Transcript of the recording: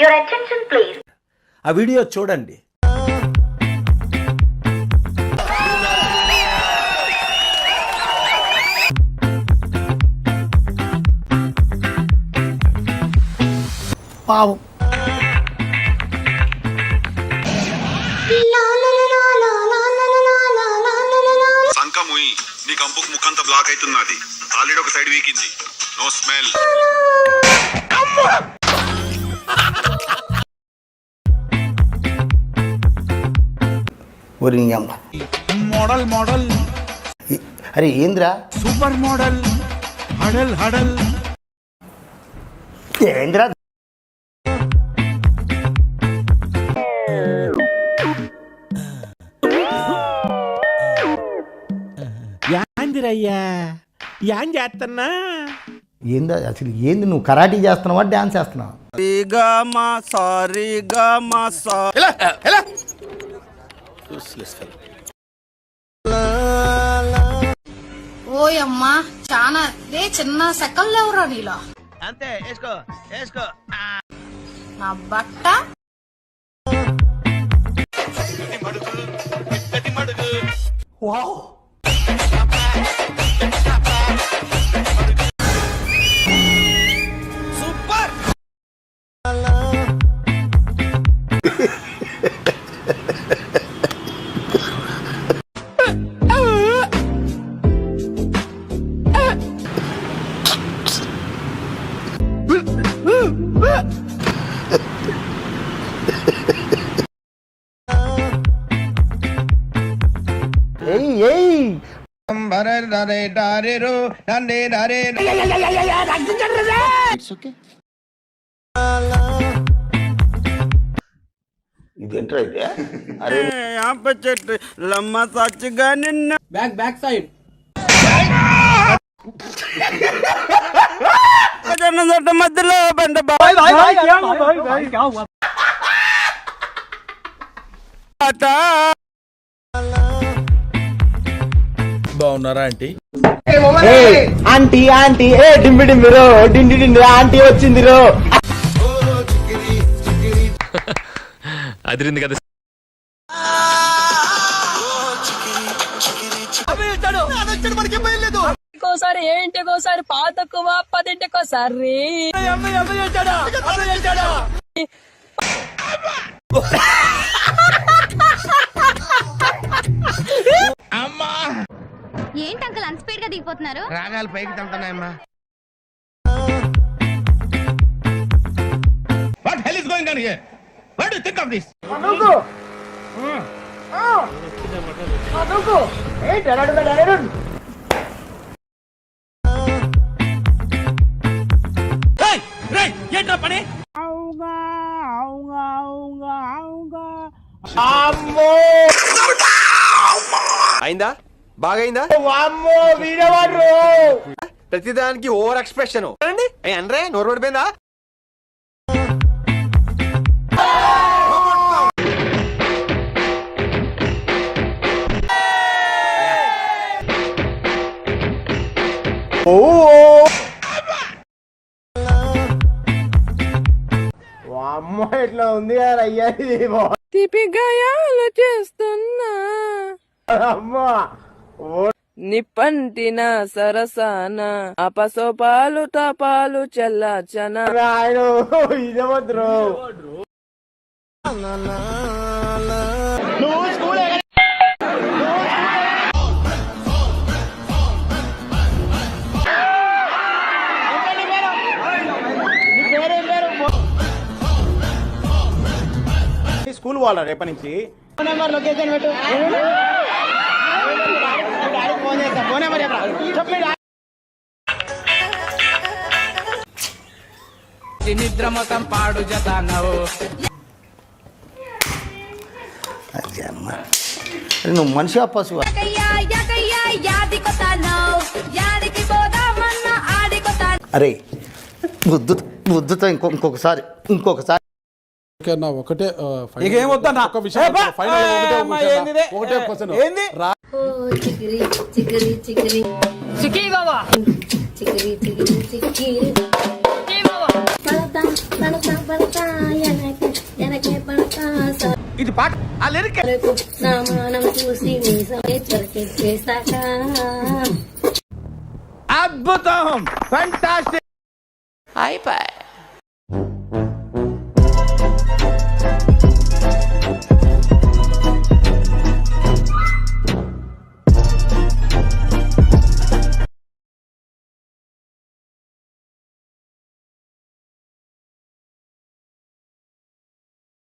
Your attention please. ఆ video చూడండి. పావం. సంకముయి నీ కంపుకు ముక్కంతా బ్లాక్ అవుతున్నది. ఆల్రెడీ ఒక సైడ్ వీకింది. నో స్మెల్ అమ్మ మోడల్ మోడల్. అరే ఏంద్రా? Super model. హడల్ హడల్. ఏంద్రా? యాందిరయ్యా. యాం చేస్తున్నా ఏందా అసలు ఏంది నువ్వు కరాటీ చేస్తున్నావా డ్యాన్స్ చేస్తున్నావా? ఓయమ్మా చాలా రే చిన్న సెకల్ లేవురా నీలో? అంతే వేసుకో వేసుకో. నా బట్ట? ఏయ్ ఏయ్. ఇది? ఎంటర్ అయితే అరే చెట్టు. లమ్మ సచ్చిగా నిన్న బ్యాక్ బ్యాక్ సైడ్ జొన్న చెట్టు మధ్యలో బండ బాగున్నారా ఆంటీ? ఆంటీ ఆంటీ ఏ డింబి డింబి రో డిండి డిండి ఆంటీ వచ్చింది రో. అదిరింది కదా. ఇంకోసారి ఏంటికోసారి పాతకువ పదింటికోసారి ఏంటి అంకుల్ అంత స్పీడ్గా దిగిపోతున్నారు? రాగాలు పైకి తంటున్నాయమ్మా what hell is going on here what do think of this అయిందా? బాగైందా? ప్రతిదానికి ఓవర్ ఎక్స్ప్రెషన్. అనరే నోరు పడిపోయిందా అమ్మ ఉంది కదా అయ్యా ఇది తిపి గాయాలు చేస్తున్నా అమ్మ నిప్పంటిన సరసాన అపసోపాలు తపాలు చెల్లాచన. ఆయన ఇదవద్రు స్కూల్ రేపటి నుంచి? పాడు జతానవు నువ్వు మనిషి పశువు? అరే బుద్ధు బుద్ధుతో ఇంకో ఇంకొకసారి ఇంకొకసారి. ఒకటే విషయం ఫైనల్ ఒకటే క్వశ్చన్ ఇది పాట? ఆ లిరిక్ నా మానం చూసి మీసమే చొరకెట్టేశాక అద్భుతం! ఫంటాస్టిక్ అయిపోయి